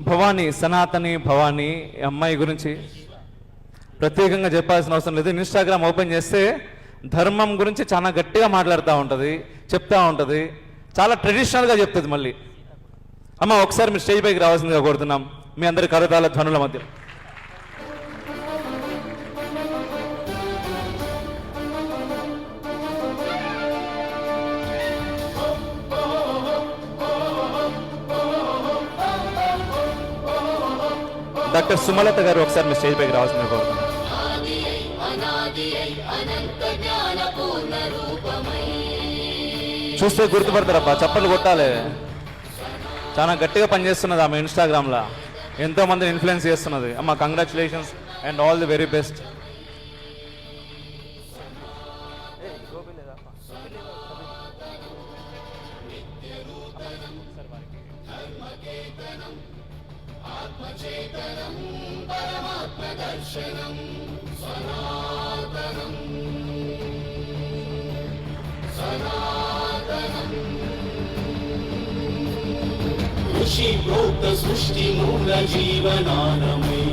భవానీ సనాతని భవానీ అమ్మాయి గురించి ప్రత్యేకంగా చెప్పాల్సిన అవసరం లేదు. ఇన్స్టాగ్రామ్ ఓపెన్ చేస్తే ధర్మం గురించి చాలా గట్టిగా మాట్లాడుతూ ఉంటుంది చెప్తా ఉంటుంది. చాలా ట్రెడిషనల్గా చెప్తుంది మళ్ళీ. అమ్మ ఒకసారి మీరు స్టేజ్ పైకి రావాల్సిందిగా కోరుతున్నాం. మీ అందరి కరతాల ధ్వనుల మధ్య. డాక్టర్ సుమలత గారు ఒకసారి మీ స్టేజ్ పైకి రావాల్సిన కోరుతున్నాను చూస్తే గుర్తుపడతారప్ప చప్పట్లు కొట్టాలి. చాలా గట్టిగా పనిచేస్తున్నది ఆమె ఇన్స్టాగ్రామ్లో ఎంతో మందిని ఇన్ఫ్లుయెన్స్ చేస్తున్నది. అమ్మ congratulations and all the very best ఆత్మచేతనం పరమాత్మ దర్శనం సనాతనం ఋషి ప్రోక్త సృష్టి మూల జీవనానమై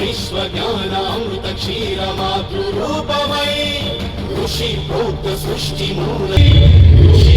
విశ్వ జ్ఞానామృత క్షీర మాతృ రూపమై ఋషి ప్రోక్త సృష్టి మూల ఋషి